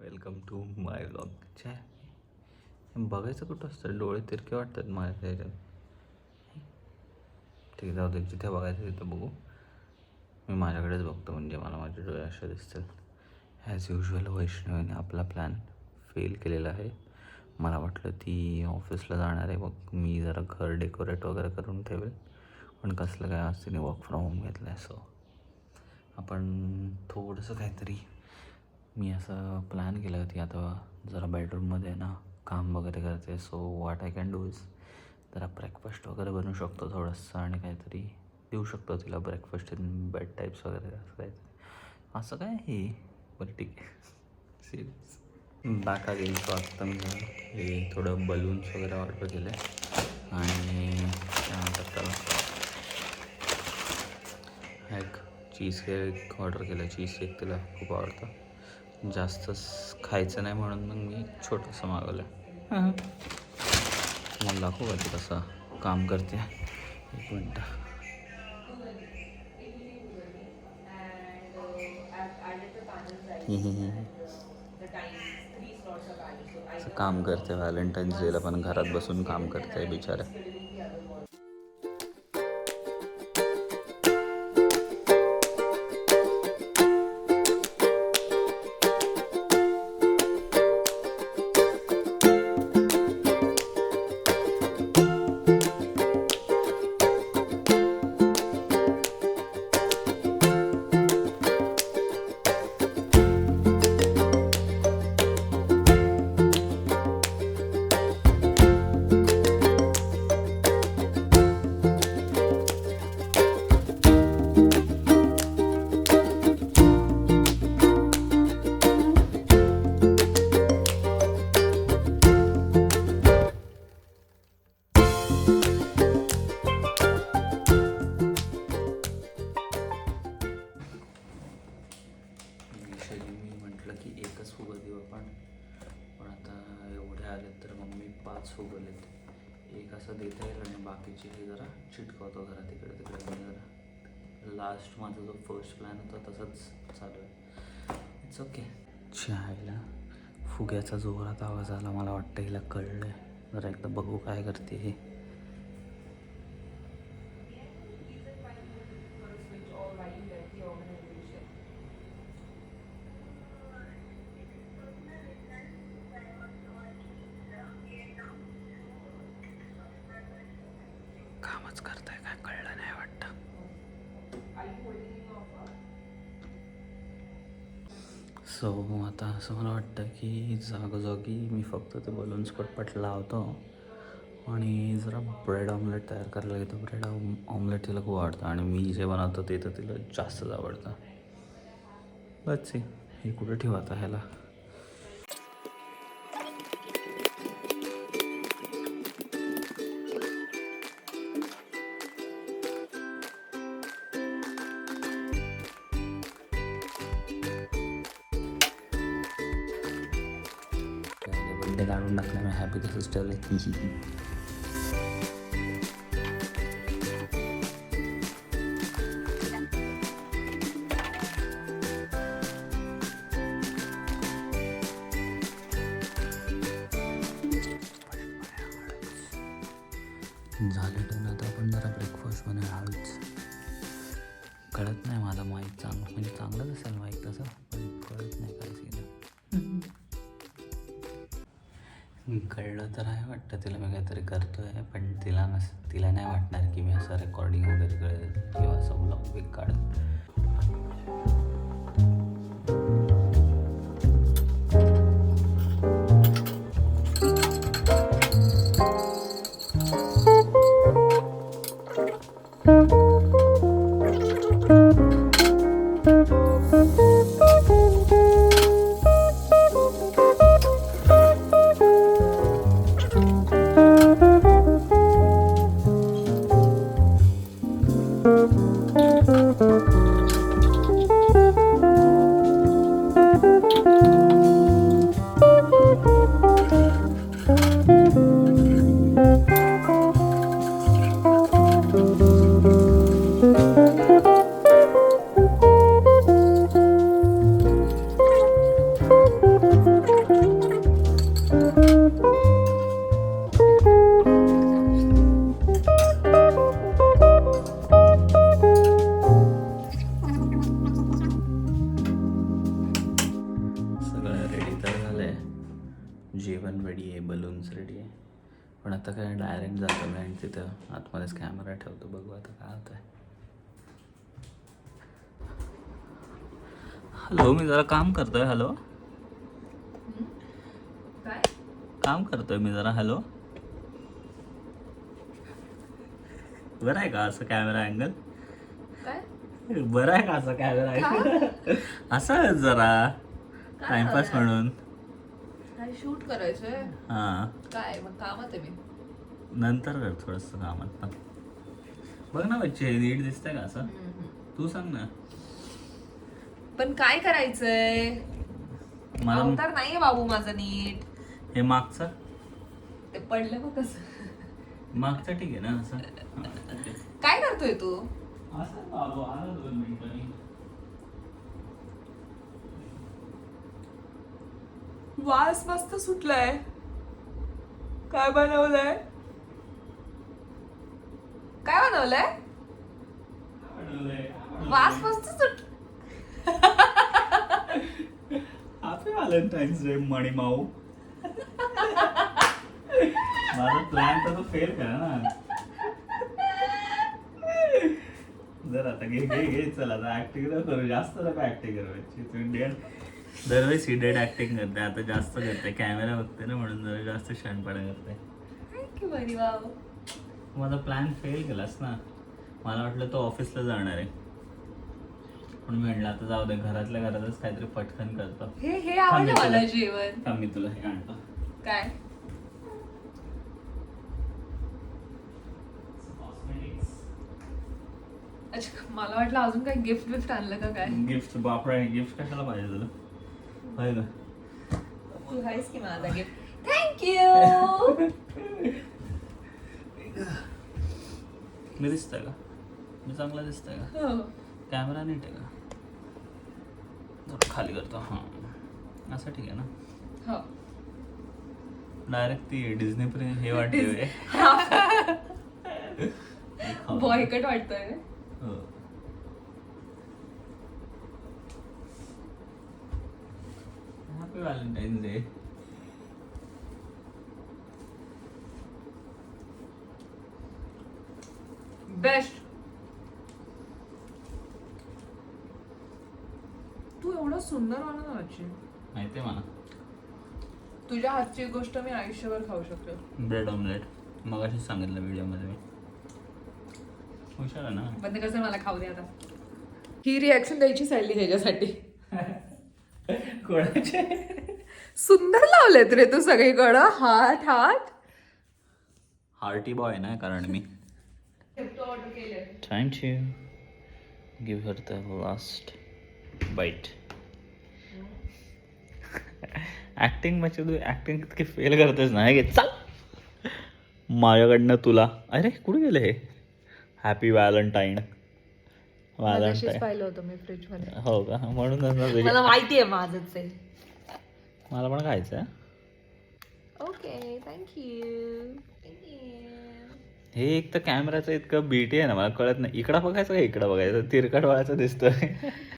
Welcome to my blog छे बघायचं कुठं असतं डोळे तिरके वाटतात माझ्या ह्याच्यात ठीक जाऊ दे जिथे बघायचं तिथं बघू मी माझ्याकडेच बघतो म्हणजे मला माझे डोळे असे दिसतील ॲज युजल वैष्णवीने आपला प्लॅन फेल केलेला आहे मला वाटलं ती ऑफिसला जाणार आहे मग मी जरा घर डेकोरेट वगैरे करून ठेवेल पण कसलं काय आज तिने वर्क फ्रॉम होम घेतलं आहे सो आपण थोडंसं काहीतरी मी असं प्लॅन केलं होती आता जरा बेडरूममध्ये ना काम वगैरे करते. So what I can do is जरा ब्रेकफास्ट वगैरे बनवू शकतो थोडंसं आणि काहीतरी देऊ शकतो तिला ब्रेकफास्ट इन बेड टाईप्स वगैरे असं काहीतरी. असं काय हे? बरं ठीक आहे. सिरियस बाका गेलो तो आत्ता मी हे थोडं बलून्स वगैरे ऑर्डर केले आणि त्यानंतर त्याला एक चीज केक ऑर्डर केलं. चीज केक तिला खूप आवडतं. जास्त खायचं नाही म्हणून मग मी छोटंसं मागवलं. मग दाखवू का ती कसं काम करते? एक मिनटं. काम करते व्हॅलेंटाईन्स डेला पण घरात बसून काम करते बिचारा. ॲक्च्युली मी म्हटलं की एकच फुगं देऊ आपण. पण आता एवढे आलेत तर मग मी पाच फुगवलेत एक असं देता येईल आणि बाकीचे हे जरा चिटकवतो जरा तिकडे तिकडे मी जरा. लास्ट माझा जो फर्स्ट प्लॅन होता तसंच चालू आहे. इट्स ओके चहायला फुग्याचा जोरात आवाज आला. मला वाटतं हिला कळलं आहे जरा एकदा बघू काय करते हे. कामच करताय काय कळलं नाही वाटतं. सो आता असं मला वाटतं की जागोजागी मी फक्त ते बलून्स पटपट लावतो आणि जरा ब्रेड ऑमलेट तयार करायला घेतो ब्रेड ऑमलेट तिला खूप आवडतं आणि मी जे बनवतो ते तर तिला जास्तच आवडतं. बस हे कुठं ठेवा आता ह्याला? बड्डे काढून टाकला मी हॅपी तसंच ठेवलं ही झालं तर आता आपण जरा ब्रेकफास्टमध्ये हळूच कळत नाही मला माईक चांगलं म्हणजे चांगलंच असेल माईक तसं पण कळत नाही काय कळलं तर आहे वाटतं तिला मी काहीतरी करतो आहे पण तिला नस तिला नाही वाटणार की मी असं रेकॉर्डिंग वगैरे करेल किंवा असं ब्लॉग बिग काढत रेडी आहे. पण आता काय डायरेक्ट जातो आणि तिथं आतमध्येच कॅमेरा ठेवतो. बघू आता काय होतं आहे हॅलो मी जरा काम करतोय. हॅलो काम करतोय मी जरा. हॅलो बरं आहे का असं कॅमेरा अँगल बरं आहे का असं कॅमेरा अँगल असं जरा. टाइमपास म्हणून. शूट करायचंय. हां. काय मग कामात आहे मी. नंतर कर थोडंसं कामात पण. बघ ना बच्चे नीट दिसतंय का असं? तू सांग ना. पण काय करायचंय? मला अवतार नाहीये बाबू माझा नीट. हे मागचं? ते पडलं मग कसं मागचं ठीक आहे ना असं? हां. काय करतोय तू? असं बाबू आला दोन मिनिटांनी वास मस्त सुटलाय. काय बनवलंय? काय बनवलंय? वास मस्त सुट हॅपी व्हॅलेंटाईन्स डे मणी माऊ. माझा प्लॅन तर तो फेल करा ना जर आता घे घे घे चला आता ऍक्टिंग करू. जास्त नका ऍक्टिंग करायची तुम्ही डेड दरवेळेस ही डेड ऍक्टिंग करते आता जास्त करते. कॅमेरा बघते ना म्हणून जरा जास्त शहाणपणा करते. थँक्यू बरी माझा प्लॅन फेल केलास ना मला वाटलं तो ऑफिसला जाणार आहे. पण मी म्हणलं आता जाऊ दे घरातल्या घरातच काहीतरी पटकन करतो. हे हे आवडलं मला तुला- जेवण. थांब मी तुला हे आणतो. काय? अच्छा मला वाटलं अजून काय गिफ्ट बिफ्ट आणलं का काय? गिफ्ट बापरे गिफ्ट कशाला पाहिजे तुला? मी दिसतंय का मी चांगला दिसतंय का हो. कॅमेरा नीट आहे का जरा खाली करतो हाँ असं ठीक आहे ना हो डायरेक्ट ती डिझनी प्रिन हे वाटते बॉयकट वाटतोय हो। हॅपी व्हॅलेंटाईन्स डे बेस्ट तू एवढं सुंदर बनवची माहिती आहे मला तुझ्या हातची गोष्ट मी आयुष्यभर खाऊ शकते ब्रेड ऑमलेट मग अशीच सांगितलं व्हिडिओमध्ये मी हुशार आहे ना बंद कसं मला खाऊ दे आता ही रिॲक्शन द्यायची चालली ह्याच्यासाठी कोणाचे? सुंदर लावलेत रे तू सगळीकडं. हात हात. हार्टी बॉय ना कारण मी. Trying to give her the last bite. Acting म्हणजे तू ऍक्टिंग इतकी फेल करतेस ना? हे घे चाल. माझ्याकडनं तुला. अरे कुठे गेले हे? हॅपी व्हॅलेंटाईन व्हॅलेंटाईन पाहिलं होतं मी फ्रीजमध्ये हो का? म्हणूनच ना तुझी मला माहिती आहे माझंच आहे. मला पण खायचं आहे. ओके थँक्यू हे एक तर कॅमेराचं इतकं बीटी आहे ना मला कळत नाही. इकडं बघायचं का इकडं बघायचं? तिरकट व्हायचं दिसतोय.